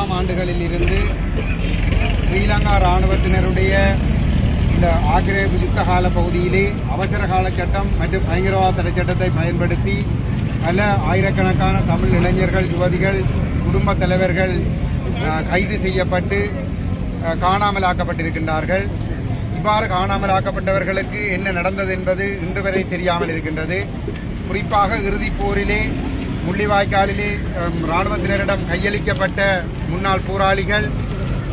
தொண்ணூறாம் ஆண்டுகளில் இருந்து ஸ்ரீலங்கா இராணுவத்தினருடைய இந்த ஆக்கிரமிப்பு யுத்த கால பகுதியிலே அவசர கால சட்டம் மற்றும் பயங்கரவாத தடை சட்டத்தை பயன்படுத்தி பல ஆயிரக்கணக்கான தமிழ் இளைஞர்கள் யுவதிகள் குடும்ப தலைவர்கள் கைது செய்யப்பட்டு காணாமலாக்கப்பட்டிருக்கின்றார்கள். இவ்வாறு காணாமல் ஆக்கப்பட்டவர்களுக்கு என்ன நடந்தது என்பது இன்று வரை தெரியாமல் இருக்கின்றது. குறிப்பாக இறுதிப் போரிலே முள்ளிவாய்க்காலிலே இராணுவத்தினரிடம் கையளிக்கப்பட்ட முன்னாள் போராளிகள்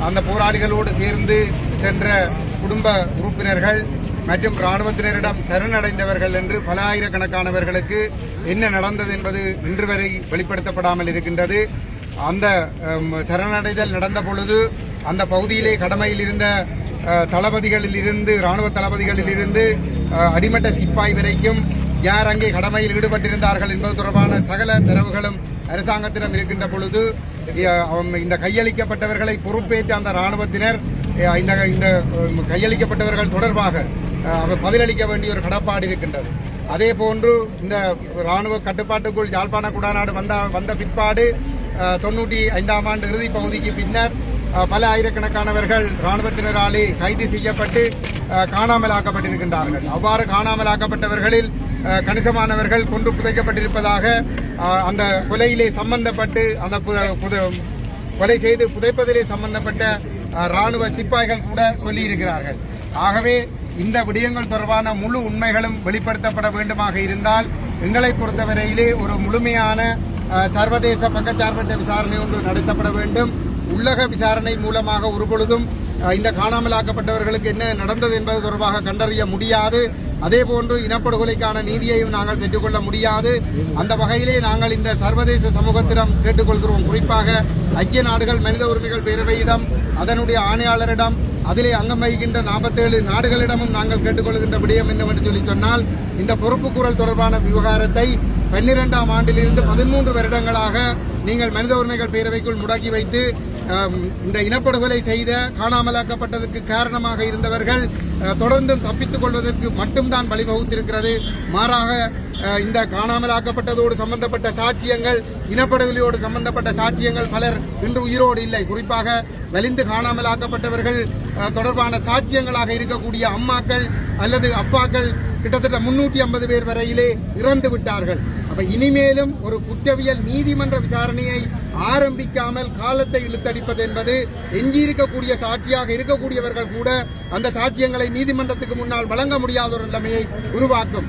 அந்த போராளிகளோடு சேர்ந்து சென்ற குடும்ப உறுப்பினர்கள் மற்றும் இராணுவத்தினரிடம் சரணடைந்தவர்கள் என்று பல ஆயிரக்கணக்கானவர்களுக்கு என்ன நடந்தது என்பது இன்று வரை வெளிப்படுத்தப்படாமல் இருக்கின்றது. அந்த சரணடைதல் நடந்த பொழுது அந்த பகுதியிலே கடமையில் இருந்த தளபதிகளில் இருந்து இராணுவ தளபதிகளில் இருந்து அடிமட்ட சிப்பாய் வரைக்கும் யார் அங்கே கடமையில் ஈடுபட்டிருந்தார்கள் என்பது தொடர்பான சகல தரவுகளும் அரசாங்கத்திடம் இருக்கின்ற பொழுது இந்த கையளிக்கப்பட்டவர்களை பொறுப்பேற்ற அந்த இராணுவத்தினர் இந்த இந்த கையளிக்கப்பட்டவர்கள் தொடர்பாக அவர் பதிலளிக்க வேண்டிய ஒரு கடப்பாடு இருக்கின்றது. அதே போன்று இந்த இராணுவ கட்டுப்பாட்டுக்குள் யாழ்ப்பாண குடாநாடு வந்த வந்த பிற்பாடு தொண்ணூற்றி ஐந்தாம் ஆண்டு இறுதி பகுதிக்கு பின்னர் பல ஆயிரக்கணக்கானவர்கள் இராணுவத்தினராலே கைது செய்யப்பட்டு காணாமல் ஆக்கப்பட்டிருக்கின்றார்கள் அவ்வாறு காணாமல் ஆக்கப்பட்டவர்களில் கணிசமானவர்கள் கொன்று புதைக்கப்பட்டிருப்பதாக அந்த கொலையிலே சம்பந்தப்பட்டு அந்த புத- கொலை செய்து புதைப்பதிலே சம்பந்தப்பட்ட ராணுவ சிப்பாய்கள் கூட சொல்லியிருக்கிறார்கள். ஆகவே இந்த விடயங்கள் தொடர்பான முழு உண்மைகளும் வெளிப்படுத்தப்பட வேண்டுமாக இருந்தால் எங்களை பொறுத்தவரையிலே ஒரு முழுமையான சர்வதேச பக்கச்சார்பற்ற விசாரணை ஒன்று நடத்தப்பட வேண்டும். உள்ளக விசாரணை மூலமாக ஒரு பொழுதும் இந்த காணாமலாக்கப்பட்டவர்களுக்கு என்ன நடந்தது என்பது தொடர்பாக கண்டறிய முடியாது. அதே போன்று இனப்படுகொலைக்கான நீதியையும் நாங்கள் பெற்றுக்கொள்ள முடியாது. அந்த வகையிலே நாங்கள் இந்த சர்வதேச சமூகத்திடம் கேட்டுக்கொள்கிறோம். குறிப்பாக ஐக்கிய நாடுகள் மனித உரிமைகள் பேரவையிடம் அதனுடைய ஆணையாளரிடம் அதிலே அங்கம் வகிக்கின்ற நாற்பத்தேழு நாடுகளிடமும் நாங்கள் கேட்டுக்கொள்கின்ற விடயம் என்னவென்று சொல்லி சொன்னால் இந்த பொறுப்புக்கூறல் தொடர்பான விவகாரத்தை பன்னிரெண்டாம் ஆண்டிலிருந்து பதிமூன்று வருடங்களாக நீங்கள் மனித உரிமைகள் பேரவைக்குள் முடக்கி வைத்து இந்த இனப்படுகொலை செய்த காணாமலாக்கப்பட்டதற்கு காரணமாக இருந்தவர்கள் தொடர்ந்தும் தப்பித்துக் கொள்வதற்கு மட்டும்தான் வழிவகுத்திருக்கிறது. மாறாக இந்த காணாமலாக்கப்பட்டதோடு சம்பந்தப்பட்ட சாட்சியங்கள் இனப்படுகொலையோடு சம்பந்தப்பட்ட சாட்சியங்கள் பலர் இன்று உயிரோடு இல்லை. குறிப்பாக வலிந்து காணாமலாக்கப்பட்டவர்கள் தொடர்பான சாட்சியங்களாக இருக்கக்கூடிய அம்மாக்கள் அல்லது அப்பாக்கள் கிட்டத்தட்ட முன்னூற்றி ஐம்பது பேர் வரையிலே இறந்து விட்டார்கள் அப்ப இனிமேலும் ஒரு குற்றவியல் நீதிமன்ற விசாரணையை ஆரம்பிக்காமல் காலத்தை இழுத்தடிப்பது என்பது எஞ்சியிருக்கக்கூடிய சாட்சியாக இருக்கக்கூடியவர்கள் கூட அந்த சாட்சியங்களை நீதிமன்றத்துக்கு முன்னால் வழங்க முடியாத ஒரு நிலைமையை உருவாக்கும்.